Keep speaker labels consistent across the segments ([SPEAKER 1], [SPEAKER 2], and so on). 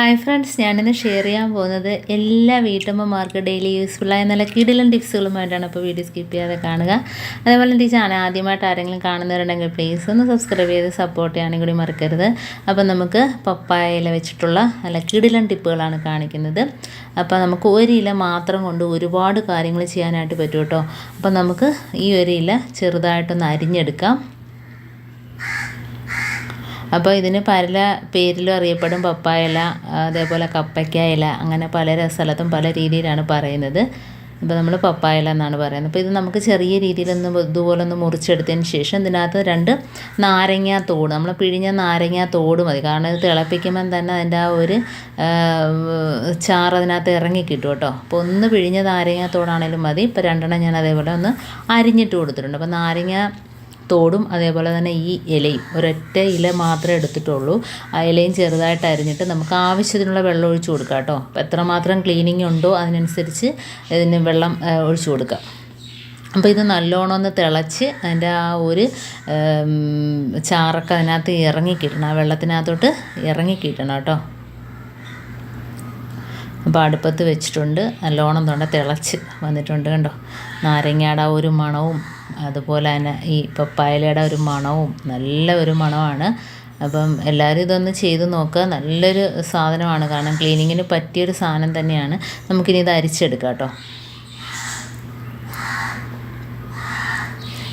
[SPEAKER 1] Hi friends ഞാനിന്ന് share ചെയ്യാൻ പോകുന്നത് എല്ലാ വീട്ടമ്മമാർക്ക് ഡെയിലി യൂസ്ഫുള്ളായ നല്ല കിടിലൻ ടിപ്സുകളുമായിട്ടാണ് ഇപ്പോൾ വീഡിയോ സ്കിപ്പ് ചെയ്യാതെ കാണുക. അതേപോലെ എന്റെ ചാനൽ ആദ്യമായിട്ട് ആരെങ്കിലും കാണുന്നവരുണ്ടെങ്കിൽ പ്ലീസ് ഒന്ന് സബ്സ്ക്രൈബ് ചെയ്ത് സപ്പോർട്ട് ചെയ്യാനും കൂടി മറക്കരുത്. അപ്പോൾ നമുക്ക് പപ്പായയില വെച്ചിട്ടുള്ള നല്ല കിടിലൻ ടിപ്പുകളാണ് കാണിക്കുന്നത്. അപ്പോൾ നമുക്ക് ഒരു ഇല മാത്രം കൊണ്ട് ഒരുപാട് കാര്യങ്ങൾ ചെയ്യാനായിട്ട് പറ്റും കേട്ടോ. അപ്പോൾ നമുക്ക് ഈ ഒരു ഇല ചെറുതായിട്ടൊന്ന് അരിഞ്ഞെടുക്കാം. അപ്പോൾ ഇതിന് പല പേരിലും അറിയപ്പെടും പപ്പായ ഇല അതേപോലെ കപ്പയ്ക്ക ഇല അങ്ങനെ പല സ്ഥലത്തും പല രീതിയിലാണ് പറയുന്നത്. ഇപ്പോൾ നമ്മൾ പപ്പായല എന്നാണ് പറയുന്നത്. അപ്പോൾ ഇത് നമുക്ക് ചെറിയ രീതിയിലൊന്ന് ഇതുപോലെ ഒന്ന് മുറിച്ചെടുത്തതിന് ശേഷം ഇതിനകത്ത് രണ്ട് നാരങ്ങ തോട് നമ്മൾ പിഴിഞ്ഞ നാരങ്ങ തോട് മതി. കാരണം ഇത് തിളപ്പിക്കുമ്പം തന്നെ അതിന്റെ ആ ഒരു ചാറ് അതിനകത്ത് ഇറങ്ങി കിട്ടും കേട്ടോ. അപ്പോൾ ഒന്ന് പിഴിഞ്ഞ നാരങ്ങ തോടാണേലും മതി. ഇപ്പോൾ രണ്ടെണ്ണം ഞാൻ അതേപോലെ ഒന്ന് അരിഞ്ഞിട്ട് കൊടുത്തിട്ടുണ്ട്. അപ്പോൾ നാരങ്ങ തോടും അതേപോലെ തന്നെ ഈ ഇലയും. ഒരൊറ്റ ഇല മാത്രമേ എടുത്തിട്ടുള്ളൂ. ആ ഇലയും ചെറുതായിട്ട് അരിഞ്ഞിട്ട് നമുക്ക് ആവശ്യത്തിനുള്ള വെള്ളം ഒഴിച്ചു കൊടുക്കാം കേട്ടോ. അപ്പോൾ എത്രമാത്രം ക്ലീനിങ് ഉണ്ടോ അതിനനുസരിച്ച് ഇതിന് വെള്ളം ഒഴിച്ചു കൊടുക്കുക. അപ്പോൾ ഇത് നല്ലോണം ഒന്ന് തിളച്ച് അതിന്റെ ആ ഒരു ചാറൊക്കെ അതിനകത്ത് ഇറങ്ങിക്കിട്ടണം ആ വെള്ളത്തിനകത്തോട്ട് ഇറങ്ങിക്കിട്ടണം കേട്ടോ. അപ്പോൾ അടുപ്പത്ത് വെച്ചിട്ടുണ്ട്. നല്ലോണം തൊണ്ട തിളച്ച് വന്നിട്ടുണ്ട് കണ്ടോ. നാരങ്ങയുടെ ആ ഒരു മണവും അതുപോലെ തന്നെ ഈ പപ്പായലയുടെ ഒരു മണവും നല്ല ഒരു മണമാണ്. അപ്പം എല്ലാവരും ഇതൊന്ന് ചെയ്ത് നോക്കുക. നല്ലൊരു സാധനമാണ്. കാരണം ക്ലീനിങ്ങിന് പറ്റിയൊരു സാധനം തന്നെയാണ്. നമുക്കിനി ഇത് അരിച്ചെടുക്കാം കേട്ടോ.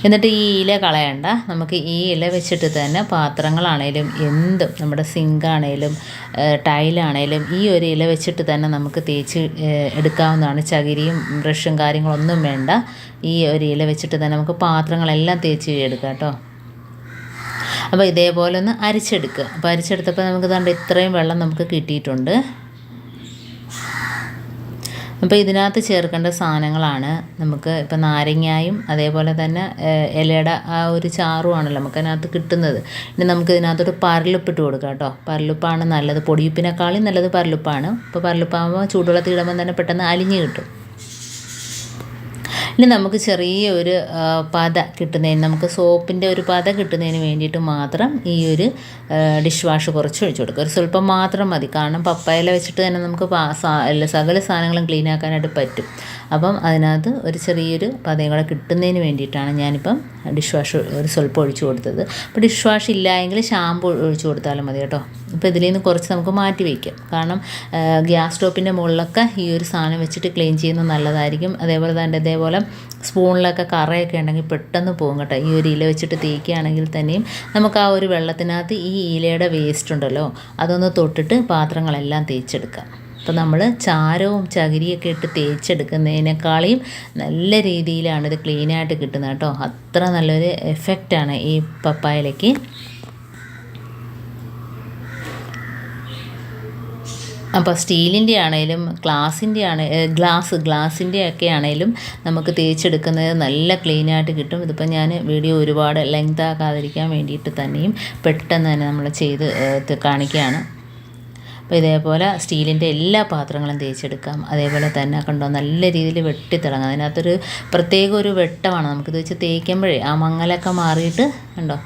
[SPEAKER 1] എന്നിട്ട് ഈ ഇല കളയണ്ട. നമുക്ക് ഈ ഇല വെച്ചിട്ട് തന്നെ പാത്രങ്ങളാണേലും എന്തും നമ്മുടെ സിങ്കാണേലും ടൈലാണേലും ഈ ഒരു ഇല വെച്ചിട്ട് തന്നെ നമുക്ക് തേച്ച് എടുക്കാവുന്നതാണ്. ചകിരിയും ബ്രഷും കാര്യങ്ങളൊന്നും വേണ്ട. ഈ ഒരു ഇല വെച്ചിട്ട് തന്നെ നമുക്ക് പാത്രങ്ങളെല്ലാം തേച്ച് എടുക്കാം കേട്ടോ. അപ്പോൾ ഇതേപോലെ ഒന്ന് അരിച്ചെടുക്കുക. അപ്പോൾ അരിച്ചെടുത്തപ്പോൾ നമുക്ക് കണ്ട് ഇത്രയും വെള്ളം നമുക്ക് കിട്ടിയിട്ടുണ്ട്. അപ്പോൾ ഇതിനകത്ത് ചേർക്കേണ്ട സാധനങ്ങളാണ് നമുക്ക് ഇപ്പം നാരങ്ങായും അതേപോലെ തന്നെ ഇലയുടെ ആ ഒരു ചാറുമാണല്ലോ നമുക്ക് അതിനകത്ത് കിട്ടുന്നത്. ഇനി നമുക്ക് ഇതിനകത്തൊരു പരലുപ്പിട്ട് കൊടുക്കാം കേട്ടോ. പരലുപ്പാണ് നല്ലത്. പൊടിയുപ്പിനേക്കാളും നല്ലത് പരലുപ്പാണ്. ഇപ്പോൾ പരലുപ്പാകുമ്പോൾ ചൂടുവെള്ളത്തിൽ ഇടുമ്പോൾ തന്നെ പെട്ടെന്ന് അലിഞ്ഞ് കിട്ടും. ഇനി നമുക്ക് ചെറിയ ഒരു പത കിട്ടുന്നതിന് നമുക്ക് സോപ്പിന്റെ ഒരു പത കിട്ടുന്നതിന് വേണ്ടിയിട്ട് മാത്രം ഈ ഒരു ഡിഷ് വാഷ് കുറച്ച് ഒഴിച്ചു കൊടുക്കുക. ഒരു സ്വല്പം മാത്രം മതി. കാരണം പപ്പായല വെച്ചിട്ട് തന്നെ നമുക്ക് സകല സാധനങ്ങളും ക്ലീൻ ആക്കാനായിട്ട് പറ്റും. അപ്പം അതിനകത്ത് ഒരു ചെറിയൊരു പതയും കൂടെ കിട്ടുന്നതിന് വേണ്ടിയിട്ടാണ് ഞാനിപ്പം ഡിഷ് വാഷ് ഒരു സ്വല്പം ഒഴിച്ചു കൊടുത്തത്. അപ്പോൾ ഡിഷ് വാഷ് ഇല്ലായെങ്കിൽ ഷാമ്പു ഒഴിച്ചു കൊടുത്താലും മതി കേട്ടോ. ഇപ്പോൾ ഇതിൽ നിന്ന് കുറച്ച് നമുക്ക് മാറ്റി വയ്ക്കാം. കാരണം ഗ്യാസ് സ്റ്റോപ്പിന്റെ മുകളിലൊക്കെ ഈ ഒരു സാധനം വെച്ചിട്ട് ക്ലീൻ ചെയ്യുന്നത് നല്ലതായിരിക്കും. അതേപോലെ തന്നെ ഇതേപോലെ സ്പൂണിലൊക്കെ കറയൊക്കെ ഉണ്ടെങ്കിൽ പെട്ടെന്ന് പോകും കേട്ടോ. ഈ ഒരു ഇല വെച്ചിട്ട് തേക്കുകയാണെങ്കിൽ തന്നെയും നമുക്ക് ആ ഒരു വെള്ളത്തിനകത്ത് ഈ ഇലയുടെ വേസ്റ്റ് ഉണ്ടല്ലോ അതൊന്ന് തൊട്ടിട്ട് പാത്രങ്ങളെല്ലാം തേച്ചെടുക്കാം. അപ്പോൾ നമ്മൾ ചാരവും ചകിരിയൊക്കെ ഇട്ട് തേച്ചെടുക്കുന്നതിനേക്കാളും നല്ല രീതിയിലാണ് ഇത് ക്ലീനായിട്ട് കിട്ടുന്നത് കേട്ടോ. അത്ര നല്ലൊരു എഫക്റ്റാണ് ഈ പപ്പായയിലേക്ക്. അപ്പോൾ സ്റ്റീലിന്റെ ആണേലും ഗ്ലാസിന്റെ ആണ് ഗ്ലാസ് ഗ്ലാസിന്റെ ഒക്കെ ആണേലും നമുക്ക് തേച്ചെടുക്കുന്നത് നല്ല ക്ലീനായിട്ട് കിട്ടും. ഇതിപ്പോൾ ഞാൻ വീഡിയോ ഒരുപാട് ലെങ്ത് ആക്കാതിരിക്കാൻ വേണ്ടിയിട്ട് തന്നെയും പെട്ടെന്ന് തന്നെ നമ്മൾ ചെയ്ത് കാണിക്കുകയാണ്. അപ്പോൾ ഇതേപോലെ സ്റ്റീലിന്റെ എല്ലാ പാത്രങ്ങളും തേച്ചെടുക്കാം. അതേപോലെ തന്നെ കണ്ടോ നല്ല രീതിയിൽ വെട്ടിത്തിളങ്ങാം. അതിനകത്തൊരു പ്രത്യേക ഒരു വെട്ടമാണ്. നമുക്കിത് വെച്ച് തേക്കുമ്പോഴേ ആ മങ്ങലൊക്കെ മാറിയിട്ട് കണ്ടോ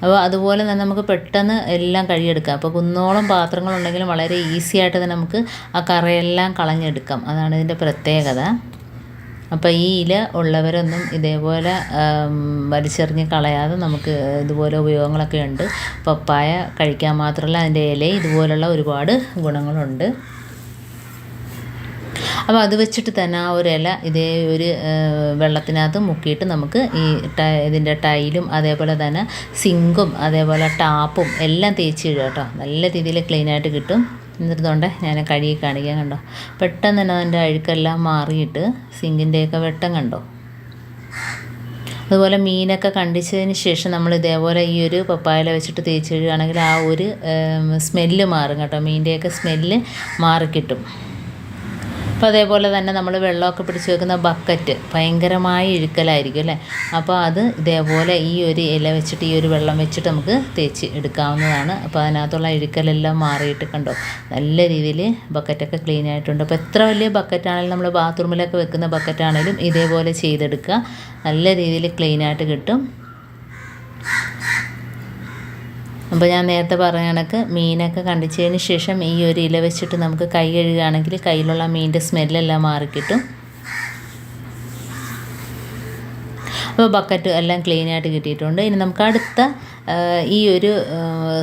[SPEAKER 1] അപ്പോൾ അതുപോലെ തന്നെ നമുക്ക് പെട്ടെന്ന് എല്ലാം കഴുകിയെടുക്കാം. അപ്പോൾ കുന്നോളം പാത്രങ്ങളുണ്ടെങ്കിലും വളരെ ഈസി ആയിട്ട് തന്നെ നമുക്ക് ആ കറയെല്ലാം കളഞ്ഞെടുക്കാം. അതാണ് ഇതിന്റെ പ്രത്യേകത. അപ്പോൾ ഈ ഇല ഉള്ളവരൊന്നും ഇതേപോലെ വലിച്ചെറിഞ്ഞ് കളയാതെ നമുക്ക് ഇതുപോലെ ഉപയോഗങ്ങളൊക്കെ ഉണ്ട്. പപ്പായ കഴിക്കാൻ മാത്രമല്ല അതിന്റെ ഇല ഇതുപോലുള്ള ഒരുപാട് ഗുണങ്ങളുണ്ട്. അപ്പോൾ അത് വെച്ചിട്ട് തന്നെ ആ ഒരു ഇല ഇതേ ഒരു വെള്ളത്തിനകത്ത് മുക്കിയിട്ട് നമുക്ക് ഈ ഇതിന്റെ ടൈലും അതേപോലെ തന്നെ സിങ്കും അതേപോലെ ടാപ്പും എല്ലാം തേച്ച് ഇടുക കേട്ടോ. നല്ല രീതിയിൽ ക്ലീനായിട്ട് കിട്ടും. എന്നിരുന്നോണ്ട് ഞാൻ കഴുകി കാണിക്കാൻ കണ്ടോ. പെട്ടെന്ന് തന്നെ അതിന്റെ അഴുക്കെല്ലാം മാറിയിട്ട് സിങ്കിന്റെയൊക്കെ വെട്ടം കണ്ടോ. അതുപോലെ മീനൊക്കെ കണ്ടിച്ചതിന് ശേഷം നമ്മൾ ഇതേപോലെ ഈ ഒരു പപ്പായല വെച്ചിട്ട് തേച്ച് കഴുകുകയാണെങ്കിൽ ആ ഒരു സ്മെല്ല് മാറും കേട്ടോ. മീന്റെയൊക്കെ സ്മെല്ല് മാറിക്കിട്ടും. അപ്പോൾ അതേപോലെ തന്നെ നമ്മൾ വെള്ളമൊക്കെ പിടിച്ച് വെക്കുന്ന ബക്കറ്റ് ഭയങ്കരമായ ഇഴുക്കലായിരിക്കും അല്ലേ? അപ്പോൾ അത് ഇതേപോലെ ഈ ഒരു ഇല വെച്ചിട്ട് ഈ ഒരു വെള്ളം വെച്ചിട്ട് നമുക്ക് തേച്ച് എടുക്കാവുന്നതാണ്. അപ്പോൾ അതിനകത്തുള്ള ഇഴുക്കലെല്ലാം മാറിയിട്ട് കണ്ടോ? നല്ല രീതിയിൽ ബക്കറ്റൊക്കെ ക്ലീൻ ആയിട്ടുണ്ട്. അപ്പോൾ എത്ര വലിയ ബക്കറ്റാണെങ്കിലും നമ്മൾ ബാത്റൂമിലൊക്കെ വെക്കുന്ന ബക്കറ്റാണെങ്കിലും ഇതേപോലെ ചെയ്തെടുക്കുക. നല്ല രീതിയിൽ ക്ലീൻ ആയിട്ട് കിട്ടും. അപ്പോൾ ഞാൻ നേരത്തെ പറഞ്ഞ കണക്ക് മീനൊക്കെ കണ്ടിച്ചതിന് ശേഷം ഈ ഒരു ഇല വെച്ചിട്ട് നമുക്ക് കൈ കഴുകുകയാണെങ്കിൽ കയ്യിലുള്ള മീനിന്റെ സ്മെല്ലെല്ലാം മാറിക്കിട്ടും. അപ്പോൾ ബക്കറ്റ് എല്ലാം ക്ലീൻ ആയിട്ട് കിട്ടിയിട്ടുണ്ട്. ഇനി നമുക്ക് അടുത്ത ഈ ഒരു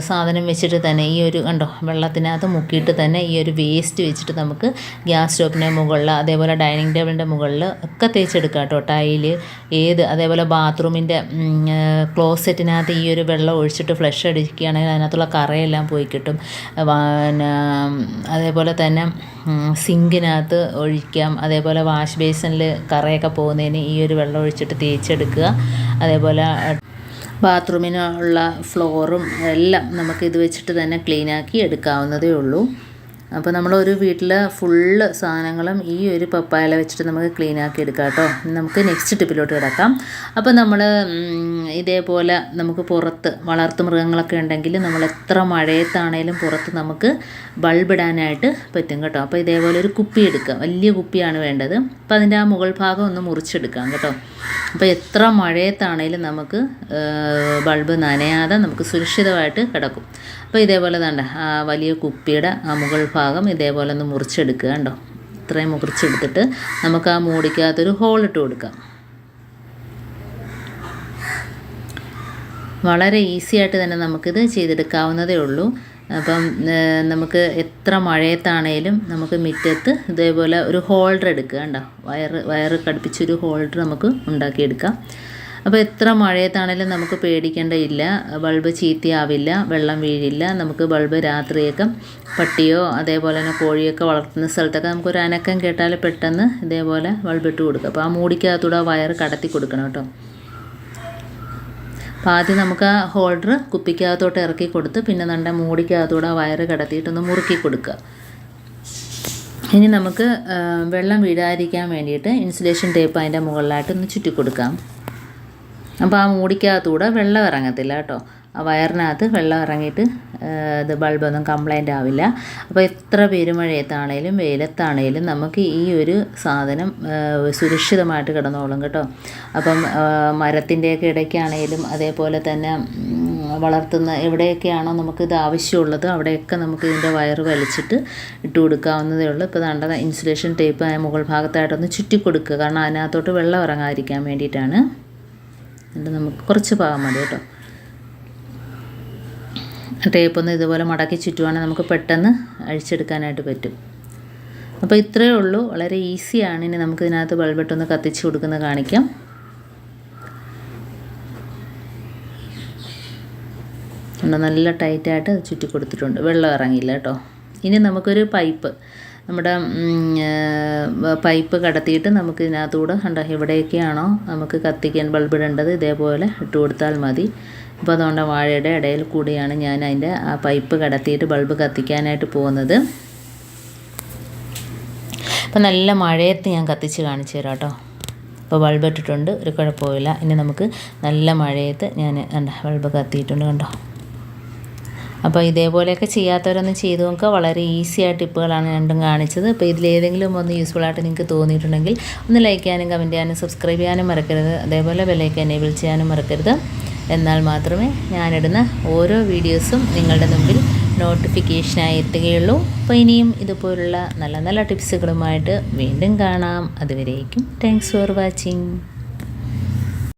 [SPEAKER 1] സാധനം വെച്ചിട്ട് തന്നെ ഈ ഒരു കണ്ടോ വെള്ളത്തിനകത്ത് മുക്കിയിട്ട് തന്നെ ഈ ഒരു വേസ്റ്റ് വെച്ചിട്ട് നമുക്ക് ഗ്യാസ് സ്റ്റോപ്പിന്റെ മുകളിൽ അതേപോലെ ഡൈനിങ് ടേബിളിന്റെ മുകളിൽ ഒക്കെ തേച്ചെടുക്കാം കേട്ടോ. ടൈൽ ഏത് അതേപോലെ ബാത്റൂമിന്റെ ക്ലോസറ്റിനകത്ത് ഈ ഒരു വെള്ളം ഒഴിച്ചിട്ട് ഫ്ലഷ് അടിക്കുകയാണെങ്കിൽ അതിനകത്തുള്ള കറയെല്ലാം പോയി കിട്ടും. പിന്നെ അതേപോലെ തന്നെ സിങ്കിനകത്ത് ഒഴിക്കാം. അതേപോലെ വാഷ് ബേസിനിൽ കറയൊക്കെ പോകുന്നതിന് ഈ ഒരു വെള്ളം ഒഴിച്ചിട്ട് തേച്ചെടുക്കുക. അതേപോലെ ബാത്റൂമിനുള്ള ഫ്ലോറും എല്ലാം നമുക്ക് ഇത് വെച്ചിട്ട് തന്നെ ക്ലീനാക്കി എടുക്കാവുന്നതേ ഉള്ളൂ. അപ്പോൾ നമ്മൾ ഒരു വീട്ടിൽ ഫുള്ള് സാധനങ്ങളും ഈ ഒരു പപ്പായല വെച്ചിട്ട് നമുക്ക് ക്ലീൻ ആക്കി എടുക്കാം കേട്ടോ നമുക്ക് നെക്സ്റ്റ് ടിപ്പിലോട്ട് കിടക്കാം. അപ്പോൾ നമ്മൾ ഇതേപോലെ നമുക്ക് പുറത്ത് വളർത്തു മൃഗങ്ങളൊക്കെ ഉണ്ടെങ്കിൽ നമ്മൾ എത്ര മഴയത്താണേലും പുറത്ത് നമുക്ക് ബൾബ് ഇടാനായിട്ട് പറ്റും കേട്ടോ. അപ്പോൾ ഇതേപോലെ ഒരു കുപ്പി എടുക്കാം. വലിയ കുപ്പിയാണ് വേണ്ടത്. അപ്പോൾ അതിന്റെ ആ മുകൾ ഭാഗം ഒന്ന് മുറിച്ചെടുക്കാം കേട്ടോ. അപ്പോൾ എത്ര മഴയത്താണേലും നമുക്ക് ബൾബ് നനയാതെ നമുക്ക് സുരക്ഷിതമായിട്ട് കിടക്കും. അപ്പോൾ ഇതേപോലെ തന്നെ വലിയ കുപ്പിയുടെ ആ മുകൾ ഭാഗം ഇതേപോലെ ഒന്ന് മുറിച്ചെടുക്കുക കണ്ടോ? ഇത്രയും മുറിച്ചെടുത്തിട്ട് നമുക്ക് ആ മൂടിക്കകത്തൊരു ഇട്ട് കൊടുക്കാം. വളരെ ഈസി ആയിട്ട് തന്നെ നമുക്കിത് ചെയ്തെടുക്കാവുന്നതേ ഉള്ളൂ. അപ്പം നമുക്ക് എത്ര മഴയത്താണേലും നമുക്ക് മുറ്റത്ത് ഇതേപോലെ ഒരു ഹോൾഡർ എടുക്കുക കണ്ടോ? വയറ് വയറ് കടുപ്പിച്ചൊരു ഹോൾഡർ നമുക്ക് ഉണ്ടാക്കിയെടുക്കാം. അപ്പോൾ എത്ര മഴയത്താണേലും നമുക്ക് പേടിക്കേണ്ടയില്ല. ബൾബ് ചീത്തയാവില്ല വെള്ളം വീഴില്ല. നമുക്ക് ബൾബ് രാത്രിയൊക്കെ പട്ടിയോ അതേപോലെ തന്നെ കോഴിയൊക്കെ വളർത്തുന്ന സ്ഥലത്തൊക്കെ നമുക്കൊരു അനക്കം കേട്ടാൽ പെട്ടെന്ന് ഇതേപോലെ ബൾബ് ഇട്ട് കൊടുക്കുക. അപ്പോൾ ആ മൂടിക്കകത്തൂടെ വയർ കടത്തി കൊടുക്കണം കേട്ടോ. അപ്പോൾ ആദ്യം നമുക്ക് ആ ഹോൾഡർ കുപ്പിക്കകത്തോട്ട് ഇറക്കി കൊടുത്ത് പിന്നെ നമ്മുടെ മൂടിക്കകത്തൂടെ വയറ് കടത്തിയിട്ടൊന്ന് മുറുക്കി കൊടുക്കുക. ഇനി നമുക്ക് വെള്ളം വീഴാതിരിക്കാൻ വേണ്ടിയിട്ട് ഇൻസുലേഷൻ ടേപ്പ് അതിന്റെ മുകളിലായിട്ട് ഒന്ന് ചുറ്റി കൊടുക്കാം. അപ്പോൾ ആ മൂടിക്കകത്തൂടെ വെള്ളം ഇറങ്ങത്തില്ല കേട്ടോ. ആ വയറിനകത്ത് വെള്ളം ഇറങ്ങിയിട്ട് ഇത് ബൾബൊന്നും കംപ്ലൈന്റ് ആവില്ല. അപ്പോൾ എത്ര പെരുമഴയത്താണേലും വെയിലത്താണേലും നമുക്ക് ഈ ഒരു സാധനം സുരക്ഷിതമായിട്ട് കിടന്നോളും കേട്ടോ. അപ്പം മരത്തിന്റെയൊക്കെ ഇടയ്ക്കാണേലും അതേപോലെ തന്നെ വളർത്തുന്ന എവിടെയൊക്കെയാണോ നമുക്കിത് ആവശ്യമുള്ളത് അവിടെയൊക്കെ നമുക്ക് ഇതിന്റെ വയർ വലിച്ചിട്ട് ഇട്ട് കൊടുക്കാവുന്നതേ ഉള്ളൂ. ഇപ്പോൾ വേണ്ടത് ഇൻസുലേഷൻ ടേപ്പ് മുകൾ ഭാഗത്തായിട്ടൊന്ന് ചുറ്റി കൊടുക്കുക കാരണം അതിനകത്തോട്ട് വെള്ളം ഇറങ്ങാതിരിക്കാൻ വേണ്ടിയിട്ടാണ്. എന്നിട്ട് നമുക്ക് കുറച്ച് ഭാഗം മതി കേട്ടോ. ടേപ്പൊന്ന് ഇതുപോലെ മടക്കി ചുറ്റുവാണെങ്കിൽ നമുക്ക് പെട്ടെന്ന് അഴിച്ചെടുക്കാനായിട്ട് പറ്റും. അപ്പോൾ ഇത്രയേ ഉള്ളൂ. വളരെ ഈസിയാണ് ഇനി നമുക്ക് ഇതിനകത്ത് ബൾബിട്ടൊന്ന് കത്തിച്ച് കൊടുക്കുന്നത് കാണിക്കാം. നല്ല ടൈറ്റായിട്ട് ചുറ്റി കൊടുത്തിട്ടുണ്ട്. വെള്ളം ഇറങ്ങിയില്ല കേട്ടോ. ഇനി നമുക്കൊരു പൈപ്പ് നമ്മുടെ പൈപ്പ് കടത്തിയിട്ട് നമുക്ക് ഇതിനകത്തൂടെ കണ്ട എവിടെയൊക്കെയാണോ നമുക്ക് കത്തിക്കാൻ ബൾബ് ഇടേണ്ടത് ഇതേപോലെ ഇട്ട് കൊടുത്താൽ മതി. അപ്പോൾ അതുകൊണ്ട് വാഴയുടെ ഇടയിൽ കൂടിയാണ് ഞാൻ അതിന്റെ ആ പൈപ്പ് കടത്തിയിട്ട് ബൾബ് കത്തിക്കാനായിട്ട് പോകുന്നത്. അപ്പോൾ നല്ല മഴയത്ത് ഞാൻ കത്തിച്ച് കാണിച്ചു തരാം കേട്ടോ. അപ്പോൾ ബൾബ് ഇട്ടിട്ടുണ്ട് ഒരു കുഴപ്പമില്ല ഇനി നമുക്ക് നല്ല മഴയത്ത് ഞാൻ ബൾബ് കത്തിയിട്ടുണ്ട് കണ്ടോ. അപ്പോൾ ഇതേപോലെയൊക്കെ ചെയ്യാത്തവരൊന്നും ചെയ്തു നോക്കുക. വളരെ ഈസി ആയ ടിപ്പുകളാണ് രണ്ടും കാണിച്ചത്. അപ്പോൾ ഇതിലേതെങ്കിലും ഒന്ന് യൂസ്ഫുൾ ആയിട്ട് നിങ്ങൾക്ക് തോന്നിയിട്ടുണ്ടെങ്കിൽ ഒന്ന് ലൈക്ക് ചെയ്യാനും കമന്റ് ചെയ്യാനും സബ്സ്ക്രൈബ് ചെയ്യാനും മറക്കരുത്. അതേപോലെ ബെല്ലൈക്ക് എനേബിൾ ചെയ്യാനും മറക്കരുത്. എന്നാൽ മാത്രമേ ഞാനിടുന്ന ഓരോ വീഡിയോസും നിങ്ങളുടെ മുമ്പിൽ നോട്ടിഫിക്കേഷനായി എത്തുകയുള്ളൂ. അപ്പോൾ ഇനിയും ഇതുപോലുള്ള നല്ല നല്ല ടിപ്സുകളുമായിട്ട് വീണ്ടും കാണാം. അതുവരേക്കും താങ്ക്സ് ഫോർ വാച്ചിങ്